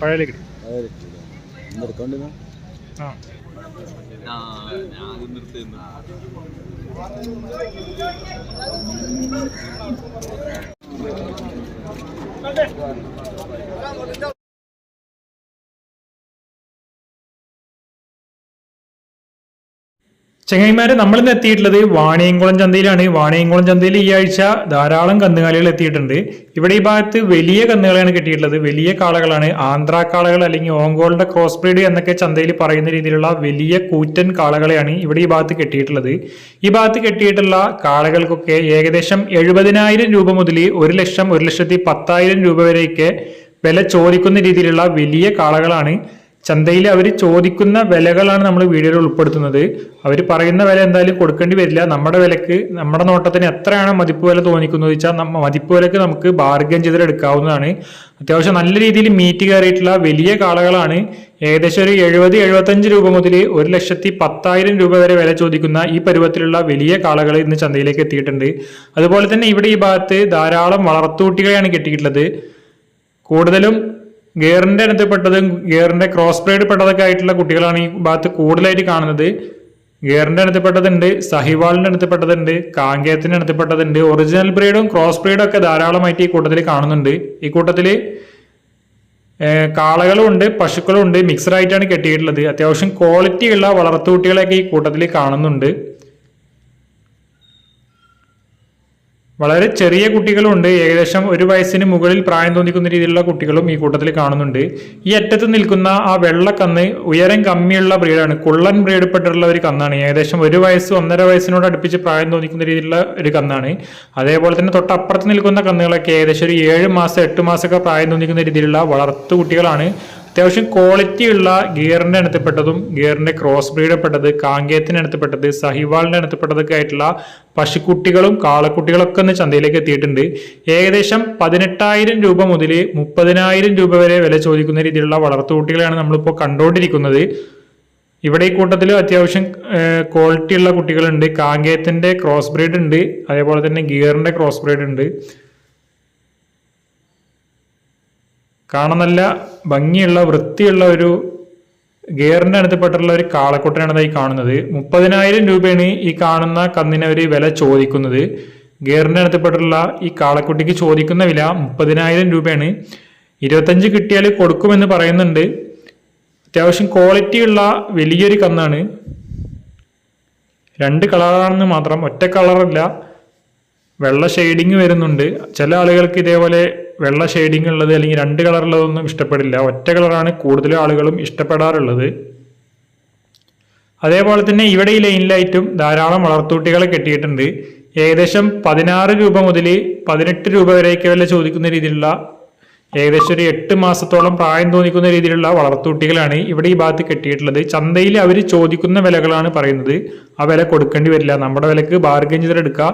പഴയലേക്ക് നിർത്തോണ്ടിരുന്ന ആ. ഞാൻ നിർത്തുന്നു ചെങ്ങൈമാരെ നമ്മളിന്ന് എത്തിയിട്ടുള്ളത് വാണിയംകുളം ചന്തയിലാണ്. വാണിയംകുളം ചന്തയിൽ ഈ ആഴ്ച ധാരാളം കന്നുകാലികൾ എത്തിയിട്ടുണ്ട്. ഇവിടെ ഈ ഭാഗത്ത് വലിയ കന്നുകളെയാണ് കിട്ടിയിട്ടുള്ളത്. വലിയ കാളകളാണ്. ആന്ധ്ര കാളകൾ അല്ലെങ്കിൽ ഓങ്കോളിന്റെ ക്രോസ് ബ്രീഡ് എന്നൊക്കെ ചന്തയിൽ പറയുന്ന രീതിയിലുള്ള വലിയ കൂറ്റൻ കാളകളെയാണ് ഇവിടെ ഈ ഭാഗത്ത് കെട്ടിയിട്ടുള്ളത്. ഈ ഭാഗത്ത് കെട്ടിയിട്ടുള്ള കാളകൾക്കൊക്കെ ഏകദേശം എഴുപതിനായിരം രൂപ മുതൽ ഒരു ലക്ഷം ഒരു ലക്ഷത്തി പത്തായിരം രൂപ വരെയൊക്കെ വില ചോദിക്കുന്ന രീതിയിലുള്ള വലിയ കാളകളാണ്. ചന്തയിൽ അവർ ചോദിക്കുന്ന വിലകളാണ് നമ്മൾ വീഡിയോയിൽ ഉൾപ്പെടുത്തുന്നത്. അവർ പറയുന്ന വില എന്തായാലും കൊടുക്കേണ്ടി വരില്ല. നമ്മുടെ വിലക്ക് നമ്മുടെ നോട്ടത്തിന് എത്രയാണ് മതിപ്പ് വില തോന്നിക്കുന്നത് വെച്ചാൽ മതിപ്പ് വിലക്ക് നമുക്ക് ബാർഗൻ ചെയ്തിട്ട് എടുക്കാവുന്നതാണ്. അത്യാവശ്യം നല്ല രീതിയിൽ മീറ്റ് കയറിയിട്ടുള്ള വലിയ കാളകളാണ്. ഏകദേശം ഒരു എഴുപത് എഴുപത്തഞ്ച് രൂപ മുതൽ ഒരു ലക്ഷത്തി പത്തായിരം രൂപ വരെ വില ചോദിക്കുന്ന ഈ പരുവത്തിലുള്ള വലിയ കാളകൾ ഇന്ന് ചന്തയിലേക്ക് എത്തിയിട്ടുണ്ട്. അതുപോലെ തന്നെ ഇവിടെ ഈ ഭാഗത്ത് ധാരാളം വളർത്തുകുട്ടികളെയാണ് കിട്ടിയിട്ടുള്ളത്. കൂടുതലും ഗിയറിന്റെ ഇനത്തിൽപ്പെട്ടതും ഗിയറിന്റെ ക്രോസ് ബ്രൈഡ് പെട്ടതൊക്കെ ആയിട്ടുള്ള കുട്ടികളാണ് ഈ ഭാഗത്ത് കൂടുതലായിട്ട് കാണുന്നത്. ഗിയറിന്റെ ഇനത്തിൽപ്പെട്ടതുണ്ട് സഹിവാളിന്റെ ഇനത്തിൽപ്പെട്ടതുണ്ട് കാങ്കേയത്തിന്റെ ഇനത്തിൽപ്പെട്ടതുണ്ട് ഒറിജിനൽ ബ്രീഡും ക്രോസ് ബ്രീഡും ഒക്കെ ധാരാളമായിട്ട് ഈ കൂട്ടത്തിൽ കാണുന്നുണ്ട്. ഈ കൂട്ടത്തിൽ കാളകളും ഉണ്ട് പശുക്കളും ഉണ്ട് മിക്സഡ് ആയിട്ടാണ് കെട്ടിയിട്ടുള്ളത്. അത്യാവശ്യം ക്വാളിറ്റി ഉള്ള വളർത്തുകുട്ടികളെയൊക്കെ ഈ കൂട്ടത്തിൽ കാണുന്നുണ്ട്. വളരെ ചെറിയ കുട്ടികളുണ്ട്. ഏകദേശം ഒരു വയസ്സിന് മുകളിൽ പ്രായം തോന്നിക്കുന്ന രീതിയിലുള്ള കുട്ടികളും ഈ കൂട്ടത്തിൽ കാണുന്നുണ്ട്. ഈ അറ്റത്ത് നിൽക്കുന്ന ആ വെള്ള കന്ന് ഉയരം കമ്മിയുള്ള ബ്രീഡാണ്. കുള്ളൻ ബ്രീഡപ്പെട്ടിട്ടുള്ള ഒരു കന്നാണ്. ഏകദേശം ഒരു വയസ്സ് ഒന്നര വയസ്സിനോട് അടുപ്പിച്ച് പ്രായം തോന്നിക്കുന്ന രീതിയിലുള്ള ഒരു കന്നാണ്. അതേപോലെ തന്നെ തൊട്ടപ്പുറത്ത് നിൽക്കുന്ന കന്നുകളൊക്കെ ഏകദേശം ഒരു ഏഴ് മാസം എട്ട് മാസമൊക്കെ പ്രായം തോന്നിക്കുന്ന രീതിയിലുള്ള വളർത്തു കുട്ടികളാണ്. അത്യാവശ്യം ക്വാളിറ്റി ഉള്ള ഗിയറിന്റെ ഇനത്തിൽപ്പെട്ടതും ഗിയറിന്റെ ക്രോസ് ബ്രീഡപ്പെട്ടത് കാങ്കേയത്തിന് ഇനത്തിൽപ്പെട്ടത് സഹിവാളിന്റെ ഇനത്തിൽപ്പെട്ടതൊക്കെ ആയിട്ടുള്ള പശുക്കുട്ടികളും കാളക്കുട്ടികളൊക്കെ ഒന്ന് ചന്തയിലേക്ക് എത്തിയിട്ടുണ്ട്. ഏകദേശം പതിനെട്ടായിരം രൂപ മുതൽ മുപ്പതിനായിരം രൂപ വരെ വില ചോദിക്കുന്ന രീതിയിലുള്ള വളർത്തുകുട്ടികളെയാണ് നമ്മളിപ്പോൾ കണ്ടുകൊണ്ടിരിക്കുന്നത്. ഇവിടെ ഈ കൂട്ടത്തിൽ അത്യാവശ്യം ക്വാളിറ്റി ഉള്ള കുട്ടികളുണ്ട്. കാങ്കേയത്തിന്റെ ക്രോസ് ബ്രീഡ് ഉണ്ട്. അതേപോലെ തന്നെ ഗിയറിന്റെ ക്രോസ് ബ്രീഡ് ഉണ്ട്. കാണാൻ നല്ല ഭംഗിയുള്ള വൃത്തിയുള്ള ഒരു ഗിയറിന്റെ അടുത്തപ്പെട്ടുള്ള ഒരു കാളക്കുട്ടനാണ് ഈ കാണുന്നത്. മുപ്പതിനായിരം രൂപയാണ് ഈ കാണുന്ന കന്നിന് അവർ വില ചോദിക്കുന്നത്. ഗിയറിന്റെ അടുത്തപ്പെട്ടുള്ള ഈ കാളക്കുട്ടിക്ക് ചോദിക്കുന്ന വില മുപ്പതിനായിരം രൂപയാണ്. ഇരുപത്തഞ്ച് കിട്ടിയാൽ കൊടുക്കുമെന്ന് പറയുന്നുണ്ട്. അത്യാവശ്യം ക്വാളിറ്റിയുള്ള വലിയൊരു കന്നാണ്. രണ്ട് കളറാണെന്ന് മാത്രം ഒറ്റ കളറല്ല വെള്ള ഷെയ്ഡിങ് വരുന്നുണ്ട്. ചില ആളുകൾക്ക് ഇതേപോലെ വെള്ള ഷെയ്ഡിങ് ഉള്ളത് അല്ലെങ്കിൽ രണ്ട് കളറുള്ളതൊന്നും ഇഷ്ടപ്പെടില്ല. ഒറ്റ കളറാണ് കൂടുതലും ആളുകളും ഇഷ്ടപ്പെടാറുള്ളത്. അതേപോലെ തന്നെ ഇവിടെ ഈ ലൈനിലായിട്ടും ധാരാളം വളർത്തൂട്ടികളെ കെട്ടിയിട്ടുണ്ട്. ഏകദേശം പതിനാറ് രൂപ മുതൽ പതിനെട്ട് രൂപ വരെയൊക്കെ വല്ല ചോദിക്കുന്ന രീതിയിലുള്ള ഏകദേശം ഒരു എട്ട് മാസത്തോളം പ്രായം തോന്നിക്കുന്ന രീതിയിലുള്ള വളർത്തൂട്ടികളാണ് ഇവിടെ ഈ ഭാഗത്ത് കെട്ടിയിട്ടുള്ളത്. ചന്തയിൽ അവർ ചോദിക്കുന്ന വിലകളാണ് പറയുന്നത്. ആ വില കൊടുക്കേണ്ടി വരില്ല. നമ്മുടെ വിലക്ക് ബാർഗൻ ചെയ്തെടുക്കുക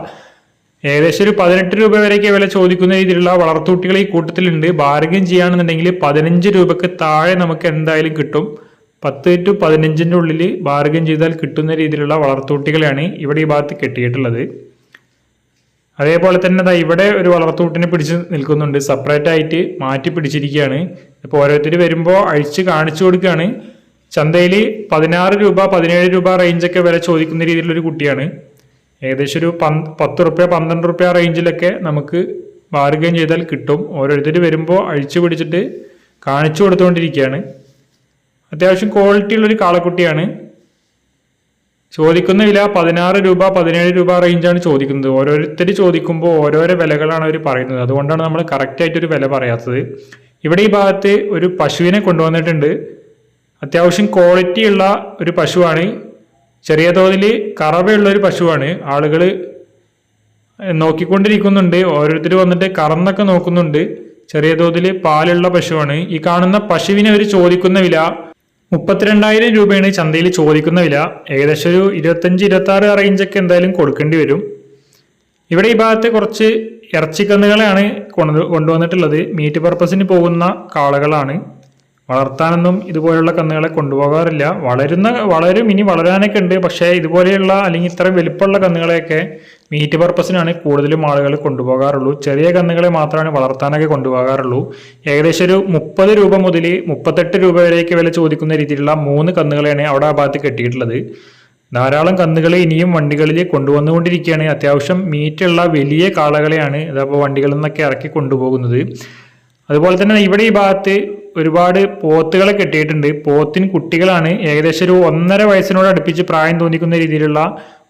ഏകദേശം ഒരു പതിനെട്ട് രൂപ വരെയൊക്കെ വില ചോദിക്കുന്ന രീതിയിലുള്ള വളർത്തുകുട്ടികൾ ഈ കൂട്ടത്തിലുണ്ട്. ബാർഗൻ ചെയ്യുകയാണെന്നുണ്ടെങ്കിൽ പതിനഞ്ച് രൂപയ്ക്ക് താഴെ നമുക്ക് എന്തായാലും കിട്ടും. പത്ത് ടു പതിനഞ്ചിന്റെ ഉള്ളിൽ ബാർഗൻ ചെയ്താൽ കിട്ടുന്ന രീതിയിലുള്ള വളർത്തുകുട്ടികളെയാണ് ഇവിടെ ഈ ഭാഗത്ത് കെട്ടിയിട്ടുള്ളത്. അതേപോലെ തന്നെ ദാ ഇവിടെ ഒരു വളർത്തുട്ടിനെ പിടിച്ച് നിൽക്കുന്നുണ്ട്. സെപ്പറേറ്റ് ആയിട്ട് മാറ്റി പിടിച്ചിരിക്കുകയാണ്. ഇപ്പോൾ ഓരോരുത്തർ വരുമ്പോൾ അഴിച്ച് കാണിച്ചു കൊടുക്കുകയാണ്. ചന്തയിൽ പതിനാറ് രൂപ പതിനേഴ് രൂപ റേഞ്ചൊക്കെ വില ചോദിക്കുന്ന രീതിയിലുള്ള ഒരു കുട്ടിയാണ്. ഏകദേശം ഒരു പന്ത് പത്ത് റുപ്യ പന്ത്രണ്ട് റുപ്യ റേഞ്ചിലൊക്കെ നമുക്ക് ബാർഗൈൻ ചെയ്താൽ കിട്ടും. ഓരോരുത്തർ വരുമ്പോൾ അഴിച്ചു പിടിച്ചിട്ട് കാണിച്ചു കൊടുത്തുകൊണ്ടിരിക്കുകയാണ് അത്യാവശ്യം ക്വാളിറ്റി ഉള്ളൊരു കാളക്കുട്ടിയാണ്. ചോദിക്കുന്ന വില പതിനാറ് രൂപ പതിനേഴ് രൂപ റേഞ്ചാണ് ചോദിക്കുന്നത്. ഓരോരുത്തർ ചോദിക്കുമ്പോൾ ഓരോരോ വിലകളാണ് അവർ പറയുന്നത്. അതുകൊണ്ടാണ് നമ്മൾ കറക്റ്റായിട്ടൊരു വില പറയാത്തത്. ഇവിടെ ഈ ഭാഗത്ത് ഒരു പശുവിനെ കൊണ്ടുവന്നിട്ടുണ്ട്. അത്യാവശ്യം ക്വാളിറ്റി ഉള്ള ഒരു പശുവാണ്. ചെറിയ തോതിൽ കറവയുള്ള ഒരു പശുവാണ്. ആളുകൾ നോക്കിക്കൊണ്ടിരിക്കുന്നുണ്ട്. ഓരോരുത്തർ വന്നിട്ട് കറന്നൊക്കെ നോക്കുന്നുണ്ട്. ചെറിയ തോതിൽ പാലുള്ള പശുവാണ്. ഈ കാണുന്ന പശുവിനെ അവർ ചോദിക്കുന്ന വില മുപ്പത്തിരണ്ടായിരം രൂപയാണ്. ചന്തയിൽ ചോദിക്കുന്ന വില. ഏകദേശം ഒരു ഇരുപത്തഞ്ച് ഇരുപത്തി ആറ് റേഞ്ചൊക്കെ എന്തായാലും കൊടുക്കേണ്ടി വരും. ഇവിടെ ഈ ഭാഗത്ത് കുറച്ച് ഇറച്ചിക്കന്നുകളെയാണ് കൊണ്ടു കൊണ്ടുവന്നിട്ടുള്ളത്. മീറ്റ് പർപ്പസിന് പോകുന്ന കാളകളാണ്. വളർത്താനൊന്നും ഇതുപോലെയുള്ള കന്നുകളെ കൊണ്ടുപോകാറില്ല. വളരുന്ന വളരും ഇനി വളരാനൊക്കെ ഉണ്ട്. പക്ഷേ ഇതുപോലെയുള്ള അല്ലെങ്കിൽ ഇത്ര വലിപ്പമുള്ള കന്നുകളെയൊക്കെ മീറ്റ് പർപ്പസിനാണ് കൂടുതലും ആളുകൾ കൊണ്ടുപോകാറുള്ളൂ. ചെറിയ കന്നുകളെ മാത്രമാണ് വളർത്താനൊക്കെ കൊണ്ടുപോകാറുള്ളൂ. ഏകദേശം ഒരു മുപ്പത് രൂപ മുതൽ മുപ്പത്തെട്ട് രൂപ വരെയൊക്കെ വില ചോദിക്കുന്ന രീതിയിലുള്ള മൂന്ന് കന്നുകളെയാണ് അവിടെ ആ ഭാഗത്ത് കെട്ടിയിട്ടുള്ളത്. ധാരാളം കന്നുകൾ ഇനിയും വണ്ടികളിൽ കൊണ്ടുവന്നുകൊണ്ടിരിക്കുകയാണ്. അത്യാവശ്യം മീറ്റുള്ള വലിയ കാളകളെയാണ് ഇതപ്പോൾ വണ്ടികളിൽ നിന്നൊക്കെ ഇറക്കി കൊണ്ടുപോകുന്നത്. അതുപോലെ തന്നെ ഇവിടെ ഈ ഭാഗത്ത് ഒരുപാട് പോത്തുകളെ കെട്ടിയിട്ടുണ്ട്. പോത്തിന് കുട്ടികളാണ്. ഏകദേശം ഒരു ഒന്നര വയസ്സിനോട് അടുപ്പിച്ച് പ്രായം തോന്നിക്കുന്ന രീതിയിലുള്ള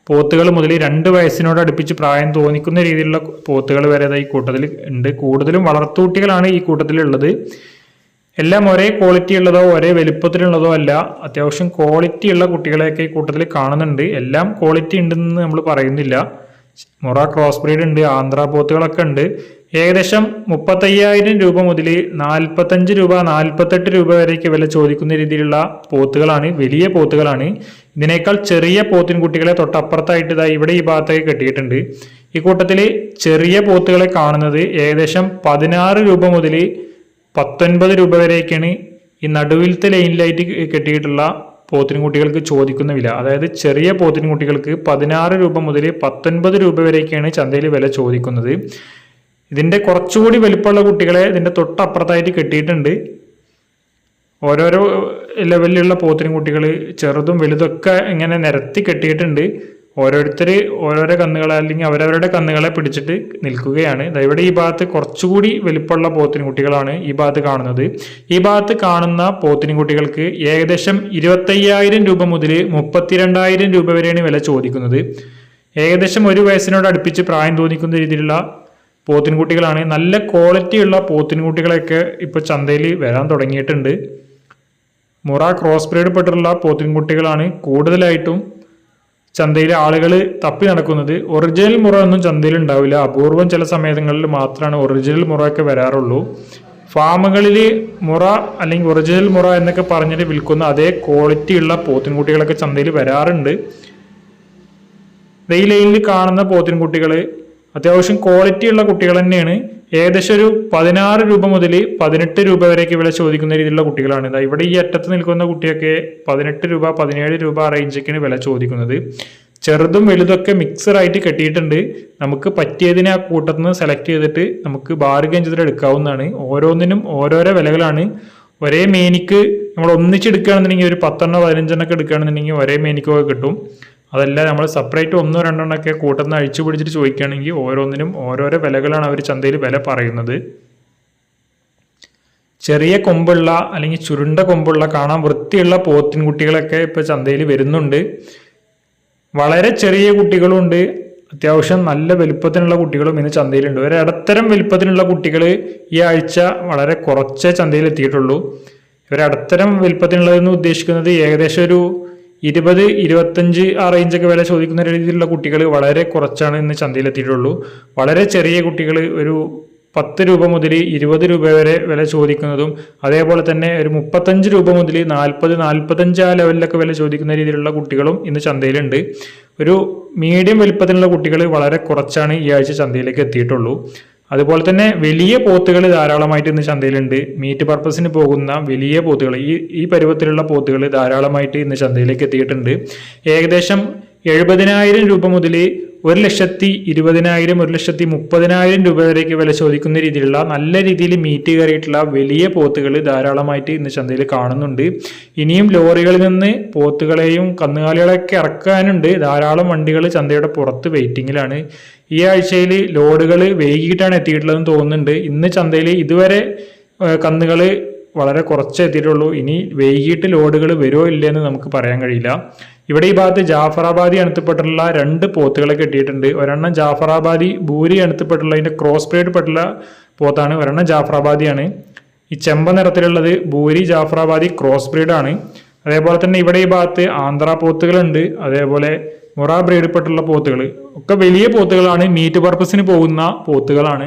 പോത്തുകൾ മുതൽ രണ്ട് വയസ്സിനോട് അടുപ്പിച്ച് പ്രായം തോന്നിക്കുന്ന രീതിയിലുള്ള പോത്തുകൾ വരെ ഈ കൂട്ടത്തിൽ ഉണ്ട്. കൂടുതലും വളർത്തുകുട്ടികളാണ് ഈ കൂട്ടത്തിലുള്ളത്. എല്ലാം ഒരേ ക്വാളിറ്റി ഉള്ളതോ ഒരേ വലുപ്പത്തിലുള്ളതോ അല്ല. അത്യാവശ്യം ക്വാളിറ്റി ഉള്ള കുട്ടികളെയൊക്കെ ഈ കൂട്ടത്തിൽ കാണുന്നുണ്ട്. എല്ലാം ക്വാളിറ്റി ഉണ്ടെന്ന് നമ്മൾ പറയുന്നില്ല. മൊറ ക്രോസ് ബ്രീഡ് ഉണ്ട് ആന്ധ്രാ പോത്തുകളൊക്കെ ഉണ്ട്. ഏകദേശം മുപ്പത്തയ്യായിരം രൂപ മുതൽ നാൽപ്പത്തഞ്ച് രൂപ നാൽപ്പത്തെട്ട് രൂപ വരെയൊക്കെ വില ചോദിക്കുന്ന രീതിയിലുള്ള പോത്തുകളാണ് വലിയ പോത്തുകളാണ്. ഇതിനേക്കാൾ ചെറിയ പോത്തിൻ കുട്ടികളെ തൊട്ടപ്പുറത്തായിട്ട് ഇതാ ഇവിടെ ഈ ഭാഗത്തേക്ക് കെട്ടിയിട്ടുണ്ട്. ഈ കൂട്ടത്തിൽ ചെറിയ പോത്തുകളെ കാണുന്നത് ഏകദേശം പതിനാറ് രൂപ മുതൽ പത്തൊൻപത് രൂപ വരെയൊക്കെയാണ് ഈ നടുവിലത്തെ ലൈനിലായിട്ട് കെട്ടിയിട്ടുള്ള പോത്തിൻകുട്ടികൾക്ക് ചോദിക്കുന്ന വില. അതായത് ചെറിയ പോത്തിൻകുട്ടികൾക്ക് പതിനാറ് രൂപ മുതൽ പത്തൊൻപത് രൂപ വരെയൊക്കെയാണ് ചന്തയിൽ വില ചോദിക്കുന്നത്. ഇതിന്റെ കുറച്ചുകൂടി വലിപ്പമുള്ള കുട്ടികളെ ഇതിന്റെ തൊട്ടപ്പുറത്തായിട്ട് കെട്ടിയിട്ടുണ്ട്. ഓരോരോ ലെവലിലുള്ള പോത്തിനും കുട്ടികൾ ചെറുതും വലുതൊക്കെ ഇങ്ങനെ നിരത്തി കെട്ടിയിട്ടുണ്ട്. ഓരോരുത്തർ ഓരോരോ കന്നുകളെ അല്ലെങ്കിൽ അവരവരുടെ കന്നുകളെ പിടിച്ചിട്ട് നിൽക്കുകയാണ്. ഇവിടെ ഈ ഭാഗത്ത് കുറച്ചുകൂടി വലിപ്പമുള്ള പോത്തിനും കുട്ടികളാണ് ഈ ഭാഗത്ത് കാണുന്നത്. ഈ ഭാഗത്ത് കാണുന്ന പോത്തിനും കുട്ടികൾക്ക് ഏകദേശം ഇരുപത്തയ്യായിരം രൂപ മുതൽ മുപ്പത്തിരണ്ടായിരം രൂപ വരെയാണ് വില ചോദിക്കുന്നത്. ഏകദേശം ഒരു വയസ്സിനോട് അടുപ്പിച്ച് പ്രായം തോന്നിക്കുന്ന രീതിയിലുള്ള പോത്തിൻകുട്ടികളാണ്. നല്ല ക്വാളിറ്റിയുള്ള പോത്തിൻകുട്ടികളൊക്കെ ഇപ്പോൾ ചന്തയിൽ വരാൻ തുടങ്ങിയിട്ടുണ്ട്. മുറ ക്രോസ് ബ്രീഡ് പെട്ടിട്ടുള്ള പോത്തിൻകുട്ടികളാണ് കൂടുതലായിട്ടും ചന്തയിലെ ആളുകൾ തപ്പി നടക്കുന്നത്. ഒറിജിനൽ മുറ ഒന്നും ചന്തയിൽ ഉണ്ടാവില്ല. അപൂർവം ചില സമയങ്ങളിൽ മാത്രമാണ് ഒറിജിനൽ മുറയൊക്കെ വരാറുള്ളൂ. ഫാമുകളിൽ മുറ അല്ലെങ്കിൽ ഒറിജിനൽ മുറ എന്നൊക്കെ പറഞ്ഞിട്ട് വിൽക്കുന്ന അതേ ക്വാളിറ്റിയുള്ള പോത്തിൻകുട്ടികളൊക്കെ ചന്തയിൽ വരാറുണ്ട്. ഈ ലൈനിൽ കാണുന്ന പോത്തിൻകുട്ടികൾ അത്യാവശ്യം ക്വാളിറ്റി ഉള്ള കുട്ടികൾ തന്നെയാണ്. ഏകദേശം ഒരു പതിനാറ് രൂപ മുതൽ പതിനെട്ട് രൂപ വരെയൊക്കെ വില ചോദിക്കുന്ന രീതിയിലുള്ള കുട്ടികളാണ്. ഇവിടെ ഈ അറ്റത്ത് നിൽക്കുന്ന കുട്ടിയൊക്കെ പതിനെട്ട് രൂപ പതിനേഴ് രൂപ റേഞ്ചൊക്കെയാണ് വില ചോദിക്കുന്നത്. ചെറുതും വലുതൊക്കെ മിക്സറായിട്ട് കെട്ടിയിട്ടുണ്ട്. നമുക്ക് പറ്റിയതിനെ ആ കൂട്ടത്തിൽ നിന്ന് സെലക്ട് ചെയ്തിട്ട് നമുക്ക് ബാർഗൈൻ ചെയ്തിട്ട് എടുക്കാവുന്നതാണ്. ഓരോന്നിനും ഓരോരോ വിലകളാണ്. ഒരേ മേനിക്ക് നമ്മൾ ഒന്നിച്ചെടുക്കുകയാണെന്നുണ്ടെങ്കിൽ ഒരു പത്തെണ്ണോ പതിനഞ്ചെണ്ണൊക്കെ എടുക്കുകയാണെന്നുണ്ടെങ്കിൽ ഒരേ മേനിക്കൊക്കെ കിട്ടും. അതല്ല നമ്മൾ സെപ്പറേറ്റ് ഒന്നോ രണ്ടെണ്ണമൊക്കെ കൂട്ടത്തിൽ നിന്ന് അഴിച്ചു പിടിച്ചിട്ട് ചോദിക്കുകയാണെങ്കിൽ ഓരോന്നിനും ഓരോരോ വിലകളാണ് അവർ ചന്തയിൽ വില പറയുന്നത്. ചെറിയ കൊമ്പുള്ള അല്ലെങ്കിൽ ചുരുണ്ട കൊമ്പുള്ള കാണാൻ വൃത്തിയുള്ള പോത്തിൻ കുട്ടികളൊക്കെ ഇപ്പോൾ ചന്തയിൽ വരുന്നുണ്ട്. വളരെ ചെറിയ കുട്ടികളുണ്ട് അത്യാവശ്യം നല്ല വലുപ്പത്തിനുള്ള കുട്ടികളും ഇന്ന് ചന്തയിലുണ്ട്. ഒരു ഇടത്തരം വലുപ്പത്തിനുള്ള കുട്ടികൾ ഈ ആഴ്ച വളരെ കുറച്ചേ ചന്തയിൽ എത്തിയിട്ടുള്ളൂ ഇവർ ഇടത്തരം വലുപ്പത്തിനുള്ളതെന്ന് ഉദ്ദേശിക്കുന്നത് ഏകദേശം ഒരു ഇരുപത് ഇരുപത്തഞ്ച് ആ റേഞ്ചൊക്കെ വില ചോദിക്കുന്ന രീതിയിലുള്ള കുട്ടികൾ വളരെ കുറച്ചാണ് ഇന്ന് ചന്തയിലെത്തിയിട്ടുള്ളൂ. വളരെ ചെറിയ കുട്ടികൾ ഒരു പത്ത് രൂപ മുതൽ ഇരുപത് രൂപ വരെ വില ചോദിക്കുന്നതും അതേപോലെ തന്നെ ഒരു മുപ്പത്തഞ്ച് രൂപ മുതൽ നാൽപ്പത് നാൽപ്പത്തഞ്ച് ആ ലെവലിലൊക്കെ വില ചോദിക്കുന്ന രീതിയിലുള്ള കുട്ടികളും ഇന്ന് ചന്തയിലുണ്ട്. ഒരു മീഡിയം വലിപ്പത്തിലുള്ള കുട്ടികൾ വളരെ കുറച്ചാണ് ഈ ആഴ്ച ചന്തയിലേക്ക് എത്തിയിട്ടുള്ളൂ. അതുപോലെ തന്നെ വലിയ പോത്തുകൾ ധാരാളമായിട്ട് ഇന്ന് ചന്തയിലുണ്ട്. മീറ്റ് പർപ്പസിന് പോകുന്ന വലിയ പോത്തുകൾ ഈ ഈ പരുവത്തിലുള്ള പോത്തുകൾ ധാരാളമായിട്ട് ഇന്ന് ചന്തയിലേക്ക് എത്തിയിട്ടുണ്ട്. ഏകദേശം എഴുപതിനായിരം രൂപ മുതൽ ഒരു ലക്ഷത്തി ഇരുപതിനായിരം ഒരു ലക്ഷത്തി മുപ്പതിനായിരം രൂപ വരെയൊക്കെ വില ചോദിക്കുന്ന രീതിയിലുള്ള നല്ല രീതിയിൽ മീറ്റ് കയറിയിട്ടുള്ള വലിയ പോത്തുകൾ ധാരാളമായിട്ട് ഇന്ന് ചന്തയിൽ കാണുന്നുണ്ട്. ഇനിയും ലോറികളിൽ നിന്ന് പോത്തുകളെയും കന്നുകാലികളെയൊക്കെ ഇറക്കാനുണ്ട്. ധാരാളം വണ്ടികൾ ചന്തയുടെ പുറത്ത് വെയിറ്റിങ്ങിലാണ്. ഈ ആഴ്ചയിൽ ലോഡുകൾ വൈകിട്ടാണ് എത്തിയിട്ടുള്ളതെന്ന് തോന്നുന്നുണ്ട്. ഇന്ന് ചന്തയിൽ ഇതുവരെ കന്നുകൾ വളരെ കുറച്ചേ എത്തിയിട്ടുള്ളൂ. ഇനി വൈകിട്ട് ലോഡുകൾ വരുമോ ഇല്ലയെന്ന് നമുക്ക് പറയാൻ കഴിയില്ല. ഇവിടെ ഈ ഭാഗത്ത് ജാഫറാബാദി അണുത്തപ്പെട്ടുള്ള രണ്ട് പോത്തുകളെ കിട്ടിയിട്ടുണ്ട്. ഒരെണ്ണം ജാഫറാബാദി ഭൂരി അണുത്തപ്പെട്ടുള്ള അതിന്റെ ക്രോസ് ബ്രീഡ് പെട്ടുള്ള പോത്താണ്. ഒരെണ്ണം ജാഫറാബാദിയാണ്. ഈ ചെമ്പ നിറത്തിലുള്ളത് ഭൂരി ജാഫറാബാദി ക്രോസ് ബ്രീഡാണ് അതേപോലെ തന്നെ ഇവിടെ ഈ ഭാഗത്ത് ആന്ധ്ര പോത്തുകളുണ്ട്. അതേപോലെ മൊറ ബ്രീഡപ്പെട്ടുള്ള പോത്തുകൾ ഒക്കെ വലിയ പോത്തുകളാണ്. മീറ്റ് പർപ്പസിന് പോകുന്ന പോത്തുകളാണ്.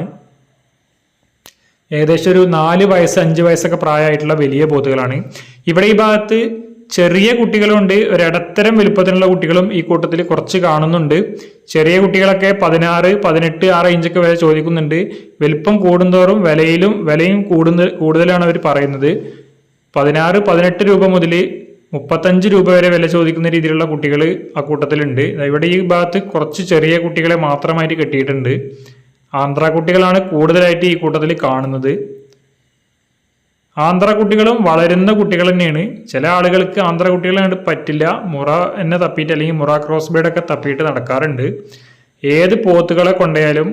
ഏകദേശം ഒരു നാല് വയസ്സ് അഞ്ച് വയസ്സൊക്കെ പ്രായമായിട്ടുള്ള വലിയ പോത്തുകളാണ് ഇവിടെ ഈ ഭാഗത്ത് ചെറിയ കുട്ടികളുണ്ട്. ഒരിടത്തരം വലുപ്പത്തിനുള്ള കുട്ടികളും ഈ കൂട്ടത്തിൽ കുറച്ച് കാണുന്നുണ്ട്. ചെറിയ കുട്ടികളൊക്കെ പതിനാറ് പതിനെട്ട് ആ റേഞ്ചൊക്കെ വരെ ചോദിക്കുന്നുണ്ട്. വലിപ്പം കൂടുന്തോറും വിലയിലും വിലയും കൂടുന്ന കൂടുതലാണ് അവർ പറയുന്നത്. പതിനാറ് പതിനെട്ട് രൂപ മുതൽ മുപ്പത്തഞ്ച് രൂപ വരെ വില ചോദിക്കുന്ന രീതിയിലുള്ള കുട്ടികൾ ആ കൂട്ടത്തിലുണ്ട്. ഇവിടെ ഈ ഭാഗത്ത് കുറച്ച് ചെറിയ കുട്ടികളെ മാത്രമായിട്ട് കെട്ടിയിട്ടുണ്ട്. ആന്ധ്ര കുട്ടികളാണ് കൂടുതലായിട്ട് ഈ കൂട്ടത്തിൽ കാണുന്നത്. ആന്ധ്ര കുട്ടികളും വളരുന്ന കുട്ടികൾ തന്നെയാണ്. ചില ആളുകൾക്ക് ആന്ധ്ര കുട്ടികളായിട്ട് പറ്റില്ല. മുറ എന്നെ തപ്പിയിട്ട് അല്ലെങ്കിൽ മുറ ക്രോസ് ബേഡൊക്കെ തപ്പിയിട്ട് നടക്കാറുണ്ട്. ഏത് പോത്തുകളെ കൊണ്ടായാലും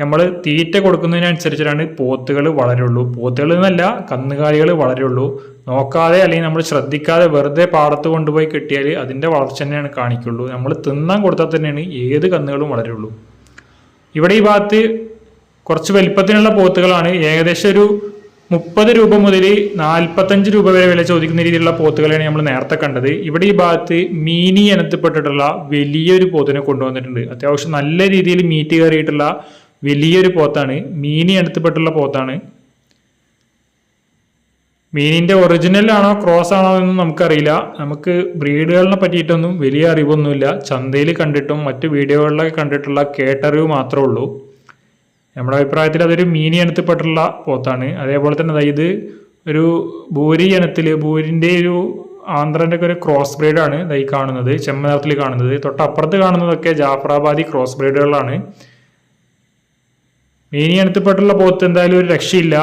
നമ്മൾ തീറ്റ കൊടുക്കുന്നതിനനുസരിച്ചിട്ടാണ് പോത്തുകൾ വളരുള്ളൂ. പോത്തുകൾ എന്നല്ല കന്നുകാലികൾ വളരുള്ളൂ. നോക്കാതെ അല്ലെങ്കിൽ നമ്മൾ ശ്രദ്ധിക്കാതെ വെറുതെ പാടത്ത് കൊണ്ടുപോയി കിട്ടിയാൽ അതിന്റെ വളർച്ച തന്നെയാണ് കാണിക്കുള്ളൂ. നമ്മൾ തിന്നാൻ കൊടുത്താൽ തന്നെയാണ് ഏത് കന്നുകളും വളരുള്ളൂ. ഇവിടെ ഈ ഭാഗത്ത് കുറച്ച് വലിപ്പത്തിനുള്ള പോത്തുകളാണ്. ഏകദേശം ഒരു മുപ്പത് രൂപ മുതൽ നാൽപ്പത്തഞ്ച് രൂപ വരെ വില ചോദിക്കുന്ന രീതിയിലുള്ള പോത്തുകളെയാണ് നമ്മൾ നേരത്തെ കണ്ടത്. ഇവിടെ ഈ ഭാഗത്ത് മീനി ഇനത്തിൽപ്പെട്ടിട്ടുള്ള വലിയൊരു പോത്തിനെ കൊണ്ടുവന്നിട്ടുണ്ട്. അത്യാവശ്യം നല്ല രീതിയിൽ മീറ്റ് കയറിയിട്ടുള്ള വലിയൊരു പോത്താണ്. മീനി ഇനത്തിൽപ്പെട്ടുള്ള പോത്താണ്. മീനിന്റെ ഒറിജിനൽ ആണോ ക്രോസ് ആണോ എന്നും നമുക്കറിയില്ല. നമുക്ക് ബ്രീഡുകളിനെ പറ്റിയിട്ടൊന്നും വലിയ അറിവൊന്നുമില്ല. ചന്തയിൽ കണ്ടിട്ടും മറ്റു വീഡിയോകളിലൊക്കെ കണ്ടിട്ടുള്ള കേട്ടറിവ് മാത്രമേ ഉള്ളൂ. നമ്മുടെ അഭിപ്രായത്തിൽ അതൊരു മീനി ഇനത്തിൽപ്പെട്ടുള്ള പോത്താണ്. അതേപോലെ തന്നെ ഇത് ഒരു ഭൂരി ഇനത്തിൽ ഭൂരിന്റെ ഒരു ആന്ധ്രന്റെ ഒക്കെ ഒരു ക്രോസ് ബ്രീഡാണ് ഈ കാണുന്നത് ചെമ്മനിറത്തിൽ കാണുന്നത്. തൊട്ടപ്പുറത്ത് കാണുന്നതൊക്കെ ജാഫറാബാദി ക്രോസ് ബ്രീഡുകളാണ് മീനി ഇനത്തിൽപ്പെട്ടുള്ള പോത്ത് എന്തായാലും ഒരു രക്ഷയില്ല.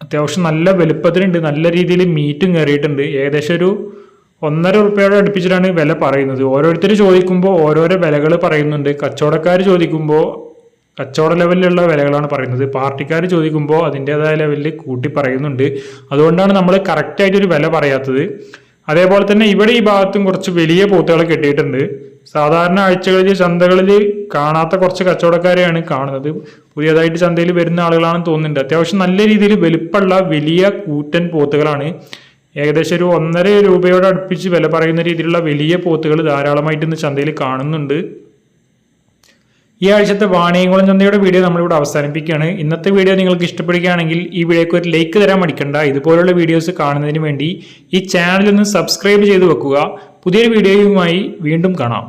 അത്യാവശ്യം നല്ല വലുപ്പത്തിലുണ്ട്. നല്ല രീതിയിൽ മീറ്റും കയറിയിട്ടുണ്ട്. ഏകദേശം ഒരു ഒന്നര ഉറുപ്പ്യയോടെ അടുപ്പിച്ചിട്ടാണ് വില പറയുന്നത്. ഓരോരുത്തർ ചോദിക്കുമ്പോൾ ഓരോരോ വിലകൾ പറയുന്നുണ്ട്. കച്ചവടക്കാർ ചോദിക്കുമ്പോൾ കച്ചവട ലെവലിലുള്ള വിലകളാണ് പറയുന്നത്. പാർട്ടിക്കാർ ചോദിക്കുമ്പോൾ അതിന്റെതായ ലെവലിൽ കൂട്ടി പറയുന്നുണ്ട്. അതുകൊണ്ടാണ് നമ്മൾ കറക്റ്റായിട്ടൊരു വില പറയാത്തത്. അതേപോലെ തന്നെ ഇവിടെ ഈ ഭാഗത്തും കുറച്ച് വലിയ പോത്തുകൾ കെട്ടിയിട്ടുണ്ട്. സാധാരണ ആഴ്ചകളിൽ ചന്തകളിൽ കാണാത്ത കുറച്ച് കച്ചവടക്കാരെയാണ് കാണുന്നത്. പുതിയതായിട്ട് ചന്തയിൽ വരുന്ന ആളുകളാണെന്ന് തോന്നുന്നുണ്ട്. അത്യാവശ്യം നല്ല രീതിയിൽ വലുപ്പമുള്ള വലിയ കൂറ്റൻ പോത്തുകളാണ്. ഏകദേശം ഒരു ഒന്നര രൂപയോട് അടുപ്പിച്ച് വില പറയുന്ന രീതിയിലുള്ള വലിയ പോത്തുകൾ ധാരാളമായിട്ട് ഇന്ന് ചന്തയിൽ കാണുന്നുണ്ട്. ഈ ആഴ്ചത്തെ വാണിയംകുളം ചന്തയുടെ വീഡിയോ നമ്മളിവിടെ അവസാനിപ്പിക്കുകയാണ്. ഇന്നത്തെ വീഡിയോ നിങ്ങൾക്ക് ഇഷ്ടപ്പെടുകയാണെങ്കിൽ ഈ വീഡിയോക്ക് ഒരു ലൈക്ക് തരാൻ മടിക്കണ്ട. ഇതുപോലുള്ള വീഡിയോസ് കാണുന്നതിന് വേണ്ടി ഈ ചാനലൊന്ന് സബ്സ്ക്രൈബ് ചെയ്ത് വെക്കുക. പുതിയൊരു വീഡിയോയുമായി വീണ്ടും കാണാം.